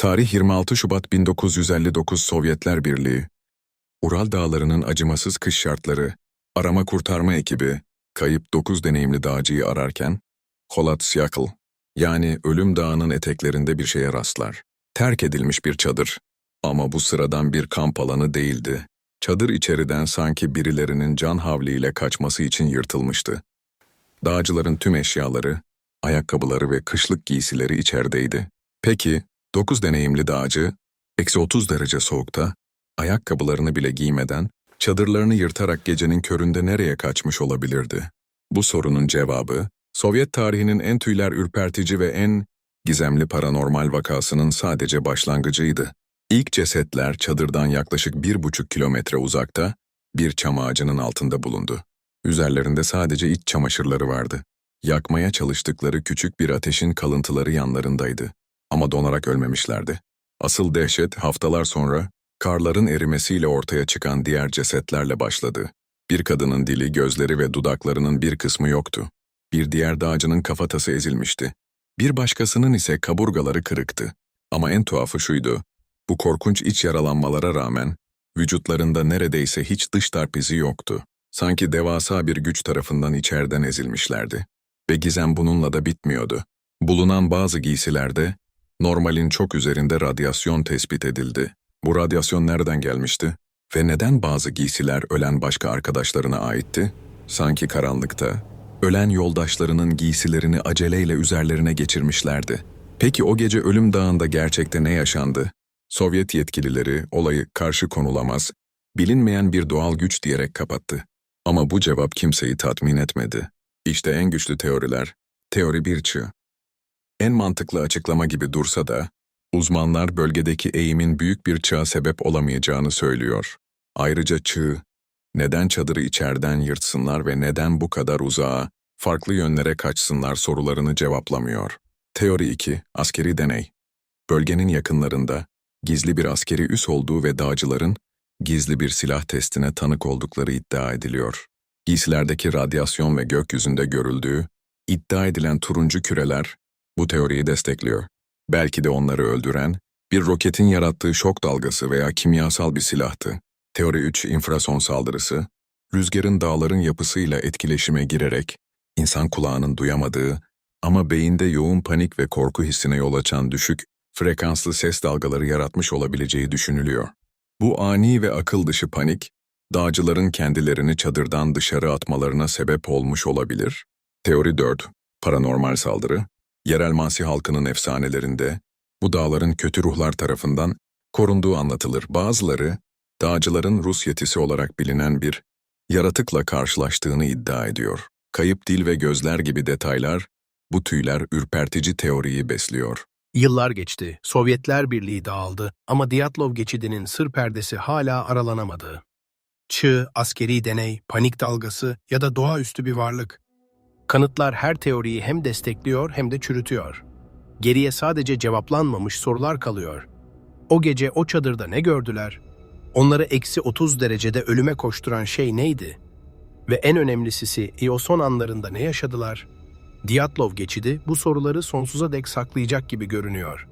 Tarih 26 Şubat 1959 Sovyetler Birliği. Ural Dağları'nın acımasız kış şartları, arama kurtarma ekibi, kayıp 9 deneyimli dağcıyı ararken, Kolat Syakl, yani Ölüm Dağı'nın eteklerinde bir şeye rastlar. Terk edilmiş bir çadır. Ama bu sıradan bir kamp alanı değildi. Çadır içeriden sanki birilerinin can havliyle kaçması için yırtılmıştı. Dağcıların tüm eşyaları, ayakkabıları ve kışlık giysileri içerideydi. Peki, 9 deneyimli dağcı, eksi 30 derece soğukta, ayakkabılarını bile giymeden, çadırlarını yırtarak gecenin köründe nereye kaçmış olabilirdi? Bu sorunun cevabı, Sovyet tarihinin en tüyler ürpertici ve en gizemli paranormal vakasının sadece başlangıcıydı. İlk cesetler çadırdan yaklaşık bir buçuk kilometre uzakta, bir çam ağacının altında bulundu. Üzerlerinde sadece iç çamaşırları vardı. Yakmaya çalıştıkları küçük bir ateşin kalıntıları yanlarındaydı. Ama donarak ölmemişlerdi. Asıl dehşet haftalar sonra karların erimesiyle ortaya çıkan diğer cesetlerle başladı. Bir kadının dili, gözleri ve dudaklarının bir kısmı yoktu. Bir diğer dağcının kafatası ezilmişti. Bir başkasının ise kaburgaları kırıktı. Ama en tuhafı şuydu. Bu korkunç iç yaralanmalara rağmen vücutlarında neredeyse hiç dış darp izi yoktu. Sanki devasa bir güç tarafından içeriden ezilmişlerdi. Ve gizem bununla da bitmiyordu. Bulunan bazı giysilerde normalin çok üzerinde radyasyon tespit edildi. Bu radyasyon nereden gelmişti? Ve neden bazı giysiler ölen başka arkadaşlarına aitti? Sanki karanlıkta, ölen yoldaşlarının giysilerini aceleyle üzerlerine geçirmişlerdi. Peki o gece Ölüm Dağı'nda gerçekte ne yaşandı? Sovyet yetkilileri olayı karşı konulamaz, bilinmeyen bir doğal güç diyerek kapattı. Ama bu cevap kimseyi tatmin etmedi. İşte en güçlü teoriler. Teori bir çığ. En mantıklı açıklama gibi dursa da, uzmanlar bölgedeki eğimin büyük bir çığa sebep olamayacağını söylüyor. Ayrıca çığ, neden çadırı içeriden yırtsınlar ve neden bu kadar uzağa, farklı yönlere kaçsınlar sorularını cevaplamıyor. Teori 2, askeri deney. Bölgenin yakınlarında, gizli bir askeri üs olduğu ve dağcıların, gizli bir silah testine tanık oldukları iddia ediliyor. Giysilerdeki radyasyon ve gökyüzünde görüldüğü, iddia edilen turuncu küreler, bu teoriyi destekliyor. Belki de onları öldüren, bir roketin yarattığı şok dalgası veya kimyasal bir silahtı. Teori 3 infrason saldırısı, rüzgarın dağların yapısıyla etkileşime girerek, insan kulağının duyamadığı ama beyinde yoğun panik ve korku hissine yol açan düşük, frekanslı ses dalgaları yaratmış olabileceği düşünülüyor. Bu ani ve akıl dışı panik, dağcıların kendilerini çadırdan dışarı atmalarına sebep olmuş olabilir. Teori 4, paranormal saldırı, yerel Mansi halkının efsanelerinde, bu dağların kötü ruhlar tarafından korunduğu anlatılır. Bazıları, dağcıların Rus yetisi olarak bilinen bir yaratıkla karşılaştığını iddia ediyor. Kayıp dil ve gözler gibi detaylar, bu tüyler ürpertici teoriyi besliyor. Yıllar geçti, Sovyetler Birliği dağıldı ama Diyatlov geçidinin sır perdesi hala aralanamadı. Çığ, askeri deney, panik dalgası ya da doğaüstü bir varlık. Kanıtlar her teoriyi hem destekliyor hem de çürütüyor. Geriye sadece cevaplanmamış sorular kalıyor. O gece o çadırda ne gördüler? Onları eksi 30 derecede ölüme koşturan şey neydi? Ve en önemlisi o son anlarında ne yaşadılar? Diyatlov geçidi bu soruları sonsuza dek saklayacak gibi görünüyor.